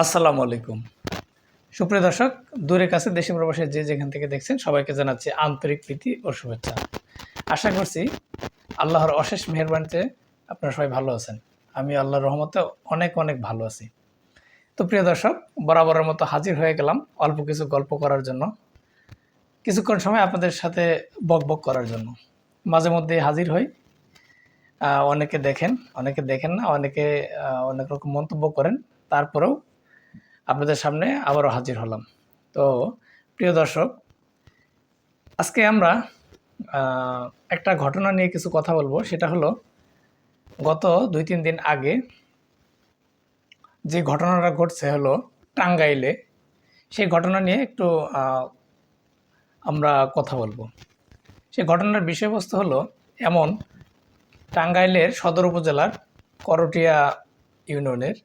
আসসালামু আলাইকুম। সুপ্রিয় দর্শক দূরের কাছে দেশে প্রবাসে যে যেখান থেকে দেখছেন, সবাইকে জানাচ্ছি আন্তরিক প্রীতি ও শুভেচ্ছা। আশা করছি আল্লাহর অশেষ মেহরবানিতে আপনারা সবাই ভালো আছেন। আমি আল্লাহর রহমতে অনেক অনেক ভালো আছি। তো প্রিয় দর্শক, বরাবরের মতো হাজির হয়ে গেলাম অল্প কিছু গল্প করার জন্য। কিছুক্ষণ সময় আপনাদের সাথে বক বক করার জন্য। মাঝে মধ্যে হাজির হই। অনেকে দেখেন অনেকে দেখেন না, অনেকে অনেক রকম মন্তব্য করেন। তারপরেও আপনাদের সামনে আবারও হাজির হলাম। তো প্রিয় দর্শক, আজকে আমরা একটা ঘটনা নিয়ে কিছু কথা বলব। সেটা হলো, গত দুই তিন দিন আগে যে ঘটনাটা ঘটছে হলো টাঙ্গাইলে, সেই ঘটনা নিয়ে একটু আমরা কথা বলব। সেই ঘটনার বিষয়বস্তু হলো এমন, টাঙ্গাইলের সদর উপজেলার করটিয়া ইউনিয়নের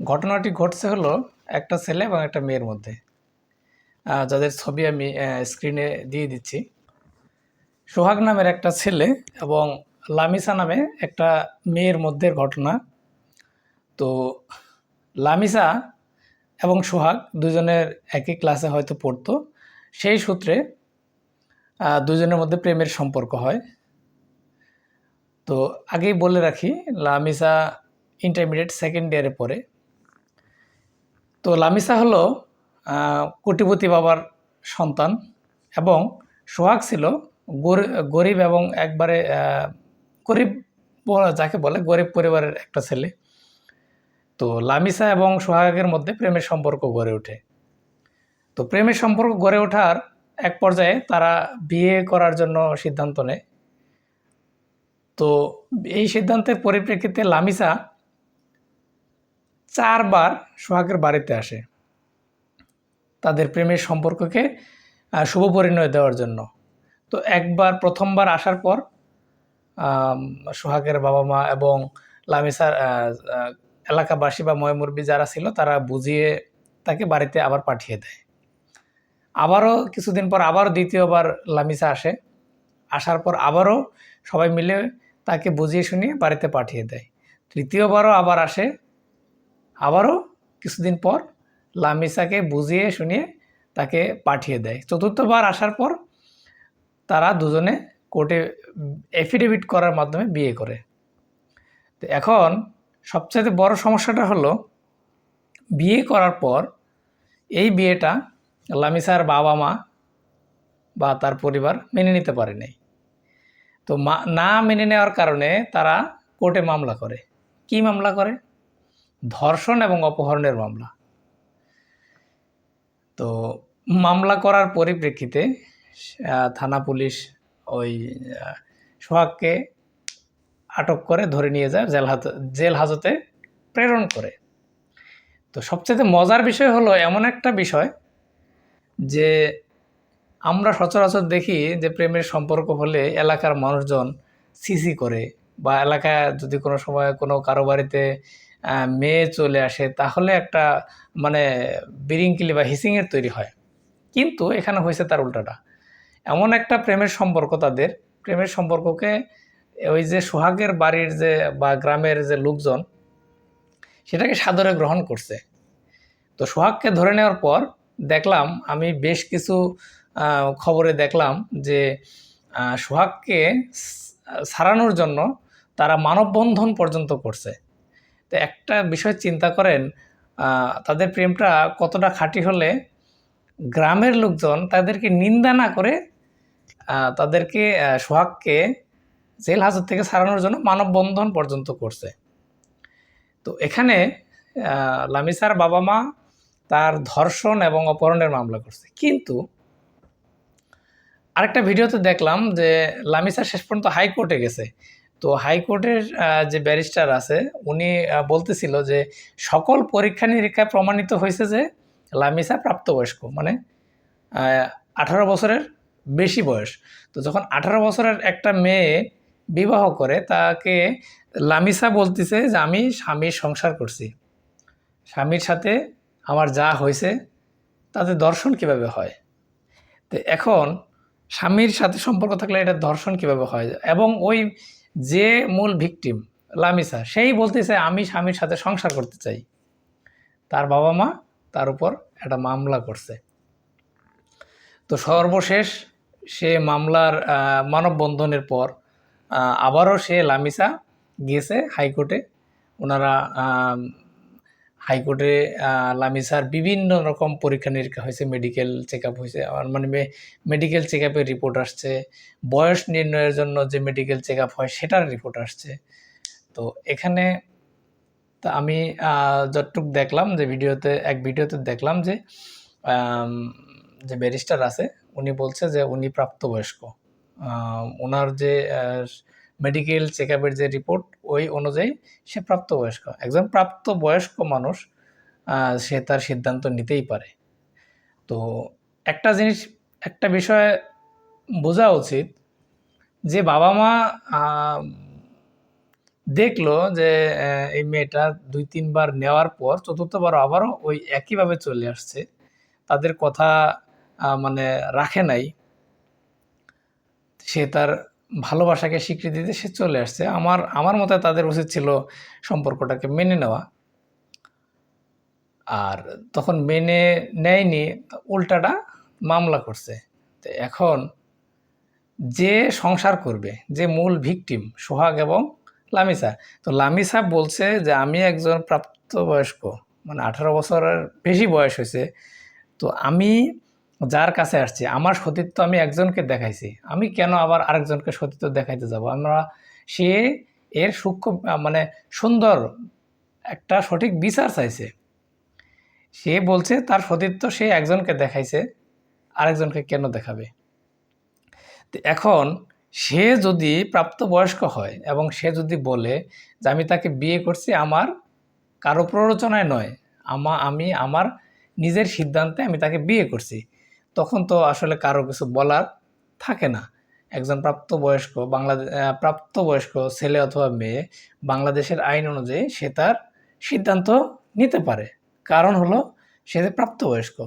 ঘটনাটি ঘটছে হলো একটা ছেলে এবং একটা মেয়ের মধ্যে। যাদের ছবি আমি স্ক্রিনে দিয়ে দিচ্ছি। সোহাগ নামের একটা ছেলে এবং লামিসা নামে একটা মেয়ের মধ্যে ঘটনা। তো লামিসা এবং সোহাগ দুজনের একই ক্লাসে হয়তো পড়তো। সেই সূত্রে দুজনের মধ্যে প্রেমের সম্পর্ক হয়। তো আগেই বলে রাখি, লামিসা ইন্টারমিডিয়েট সেকেন্ড ইয়ারে পড়ে। তো লামিসা হলো কোটিপতি বাবার সন্তান এবং সোহাগ ছিল গরিব এবং একবারে গরিব যাকে বলে গরিব পরিবারের একটা ছেলে। তো লামিসা এবং সোহাগের মধ্যে প্রেমের সম্পর্ক গড়ে ওঠে। তো প্রেমের সম্পর্ক গড়ে ওঠার এক পর্যায়ে তারা বিয়ে করার জন্য সিদ্ধান্ত নেয়। তো এই সিদ্ধান্তের পরিপ্রেক্ষিতে লামিসা চারবার সোহাগের বাড়িতে আসে তাদের প্রেমের সম্পর্ককে শুভ পরিণয় দেওয়ার জন্য। তো একবার, প্রথমবার আসার পর সোহাগের বাবা মা এবং লামিসার এলাকাবাসী বা ময়মুরবি যারা ছিল, তারা বুঝিয়ে তাকে বাড়িতে আবার পাঠিয়ে দেয়। আবারও কিছুদিন পর আবারও দ্বিতীয়বার লামিসা আসে। আসার পর আবারও সবাই মিলে তাকে বুঝিয়ে শুনিয়ে বাড়িতে পাঠিয়ে দেয়। তৃতীয়বারও আবার আসে। আবারও কিছুদিন পর লামিসাকে বুঝিয়ে শুনিয়ে তাকে পাঠিয়ে দেয়। চতুর্থবার আসার পর তারা দুজনে কোর্টে এফিডেভিট করার মাধ্যমে বিয়ে করে। তো এখন সবচেয়ে বড় সমস্যাটা হলো, বিয়ে করার পর এই বিয়েটা লামিসার বাবা মা বা তার পরিবার মেনে নিতে পারে নাই। তো মা, না মেনে নেওয়ার কারণে তারা কোর্টে মামলা করে। কি মামলা করে? ধর্ষণ এবং অপহরণের মামলা। তো মামলা করার পরিপ্রেক্ষিতে থানা পুলিশ ওই সোহাগকে আটক করে ধরে নিয়ে যায়, জেল হাজতে জেল হাজতে প্রেরণ করে। তো সবচেয়ে মজার বিষয় হলো এমন একটা বিষয় যে আমরা সচরাচর দেখি যে প্রেমের সম্পর্ক হলে এলাকার মানুষজন সিসি করে বা এলাকায় যদি কোনো সময় কোনো কারও বাড়িতে মেয়ে চলে আসে, তাহলে একটা মানে বিরিঙ্কিলি বা হিসিংয়ের তৈরি হয়। কিন্তু এখানে হয়েছে তার উল্টাটা। এমন একটা প্রেমের সম্পর্ক তাদের। প্রেমের সম্পর্ককে ওই যে সোহাগের বাড়ির যে বা গ্রামের যে লোকজন, সেটাকে সাদরে গ্রহণ করছে। তো সোহাগকে ধরে নেওয়ার পর দেখলাম, আমি বেশ কিছু খবরে দেখলাম যে সোহাগকে সারানোর জন্য তারা মানববন্ধন পর্যন্ত করছে। তো একটা বিষয় চিন্তা করেন তাদের প্রেমটা কতটা খাঁটি হলে গ্রামের লোকজন তাদেরকে নিন্দা না করে তাদেরকে সোহাগকে জেল হাজত থেকে সারানোর জন্য মানববন্ধন পর্যন্ত করছে। তো এখানে লামিসার বাবা মা তার ধর্ষণ এবং অপহরণের মামলা করছে। কিন্তু আরেকটা ভিডিওতে দেখলাম যে লামিসা শেষ পর্যন্ত হাইকোর্টে গেছে। তো হাইকোর্টের যে ব্যারিস্টার আছে, উনি বলতেছিল যে সকল পরীক্ষা নিরীক্ষায় প্রমাণিত হয়েছে যে লামিসা প্রাপ্তবয়স্ক মানে আঠারো বছরের বেশি বয়স। তো যখন আঠারো বছরের একটা মেয়ে বিবাহ করে, তাকে লামিসা বলতেছে যে আমি স্বামীর সংসার করছি। স্বামীর সাথে আমার যা হয়েছে, তাতে দর্শন কীভাবে হয়? তো এখন স্বামীর সাথে সম্পর্ক থাকলে এটা ধর্ষণ কীভাবে হয়? এবং ওই যে মূল ভিকটিম, লামিসা, সেই বলতেছে, আমি স্বামীর সাথে সংসার করতে চাই। তার বাবা মা তার উপর একটা মামলা করছে। তো সর্বশেষ সে মামলার মানববন্ধনের পর আবারও সে লামিসা গিয়েছে হাইকোর্টে। ওনারা হাইকোর্টে লামিসার বিভিন্ন রকম পরীক্ষা নিরীক্ষা হয়েছে মেডিকেল চেক আপ হয়েছে। আমার মানে মেডিকেল চেক আপের রিপোর্ট আসছে। বয়স নির্ণয়ের জন্য যে মেডিকেল চেক আপ হয়, সেটার রিপোর্ট আসছে। তো এখানে, তা আমি যতটুকু দেখলাম যে ভিডিওতে, এক ভিডিওতে দেখলাম যে যে ব্যারিস্টার আছে, উনি বলছে যে উনি প্রাপ্তবয়স্ক। ওনার যে মেডিকেল চেক আপের যে রিপোর্ট ওই অনুযায়ী সে প্রাপ্তবয়স্ক। একজন প্রাপ্তবয়স্ক মানুষ সে তার সিদ্ধান্ত নিতেই পারে। তো একটা জিনিস, একটা বিষয় বোঝা উচিত যে বাবা মা দেখল যে এই মেয়েটা দুই, তিনবার নেওয়ার পর চতুর্থবার আবারও ওই একইভাবে চলে আসছে। তাদের কথা মানে রাখে নাই। সে তার ভালোবাসাকে স্বীকৃতি দিয়ে সে চলে আসছে। আমার আমার মতে তাদের উচিত ছিল সম্পর্কটাকে মেনে নেওয়া। আর তখন মেনে নেয়নি, উল্টাটা মামলা করছে। তো এখন যে সংসার করবে, যে মূল ভিকটিম, সোহাগ এবং লামিসা, তো লামিসা বলছে যে, আমি একজন প্রাপ্তবয়স্ক মানে আঠারো বছরের বেশি বয়স হয়েছে, তো আমি যার কাছে আসছি, আমার সতীত্ব আমি একজনকে দেখাইছি। আমি কেন আবার আরেকজনকে সতীত্ব দেখাইতে যাব? আমরা সে এর সূক্ষ্ম মানে সুন্দর একটা সঠিক বিচার চাইছে। সে বলছে, তার সতীত্ব সে একজনকে দেখাইছে, আরেকজনকে কেন দেখাবে? এখন সে যদি প্রাপ্তবয়স্ক হয় এবং সে যদি বলে যে আমি তাকে বিয়ে করছি আমার কারও প্ররোচনায় নয়, আমা, আমি আমার নিজের সিদ্ধান্তে আমি তাকে বিয়ে করছি তখন তো আসলে কারও কিছু বলার থাকে না। একজন প্রাপ্তবয়স্ক বাংলাদেশ প্রাপ্তবয়স্ক ছেলে অথবা মেয়ে বাংলাদেশের আইন অনুযায়ী সে তার সিদ্ধান্ত নিতে পারে। কারণ হলো সে প্রাপ্তবয়স্ক।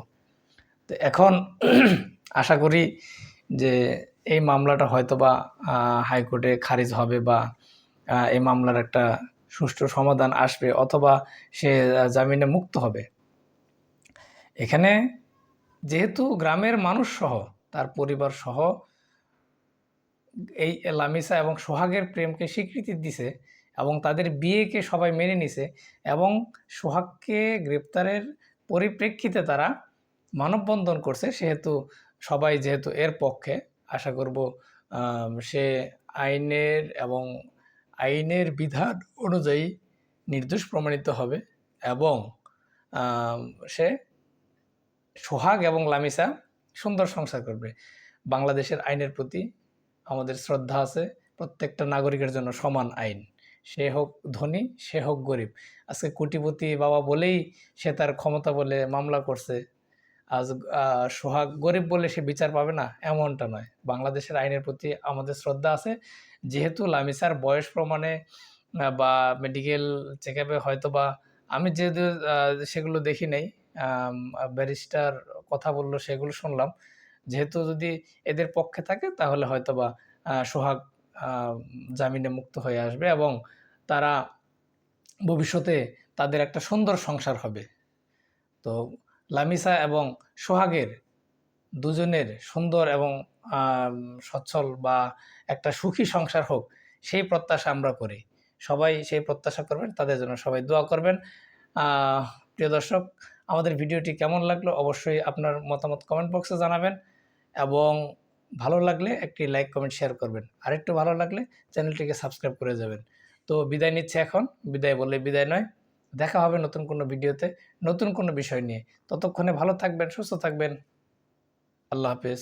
তো এখন আশা করি যে এই মামলাটা হয়তো বা হাইকোর্টে খারিজ হবে বা এই মামলার একটা সুষ্ঠু সমাধান আসবে অথবা সে জামিনে মুক্ত হবে। এখানে যেহেতু গ্রামের মানুষ সহ, তার পরিবার সহ এই লামিসা এবং সোহাগের প্রেমকে স্বীকৃতি দিছে এবং তাদের বিয়েকে সবাই মেনে নিছে এবং সোহাগকে গ্রেপ্তারের পরিপ্রেক্ষিতে তারা মানববন্ধন করছে। সেহেতু সবাই যেহেতু এর পক্ষে, আশা করব সে আইনের এবং আইনের বিধান অনুযায়ী নির্দোষ প্রমাণিত হবে এবং সে সোহাগ এবং লামিসা সুন্দর সংসার করবে। বাংলাদেশের আইনের প্রতি আমাদের শ্রদ্ধা আছে। প্রত্যেকটা নাগরিকের জন্য সমান আইন। সে হোক ধনী, সে হোক গরিব। আজকে কোটিপতি বাবা বলেই সে তার ক্ষমতা বলে মামলা করছে। আজ সোহাগ গরিব বলে সে বিচার পাবে না, এমনটা নয়। বাংলাদেশের আইনের প্রতি আমাদের শ্রদ্ধা আছে। যেহেতু লামিসার বয়স প্রমাণে বা মেডিকেল চেক আপে হয়তো বা আমি যেহেতু সেগুলো দেখি নাই ব্যারিস্টার কথা বলল সেগুলো শুনলাম। যেহেতু যদি এদের পক্ষে থাকে, তাহলে হয়তো বা সোহাগ জামিনে মুক্ত হয়ে আসবে এবং তারা ভবিষ্যতে তাদের একটা সুন্দর সংসার হবে। তো লামিসা এবং সোহাগের দুজনের সুন্দর এবং সচ্ছল বা একটা সুখী সংসার হোক, সেই প্রত্যাশা আমরা করি। সবাই সেই প্রত্যাশা করবেন, তাদের জন্য সবাই দোয়া করবেন। প্রিয় দর্শক আমাদের ভিডিওটি কেমন লাগল অবশ্যই আপনার মতামত কমেন্ট বক্সে জানাবেন এবং ভালো লাগলে একটি লাইক কমেন্ট শেয়ার করবেন। আর একটু ভালো লাগলে চ্যানেলটিকে সাবস্ক্রাইব করে যাবেন। তো বিদায় নিচ্ছে এখন। বিদায় বললে বিদায় নয়। দেখা হবে নতুন কোনো ভিডিওতে, নতুন কোনো বিষয় নিয়ে। ততক্ষণে ভালো থাকবেন, সুস্থ থাকবেন। আল্লাহ হাফেজ।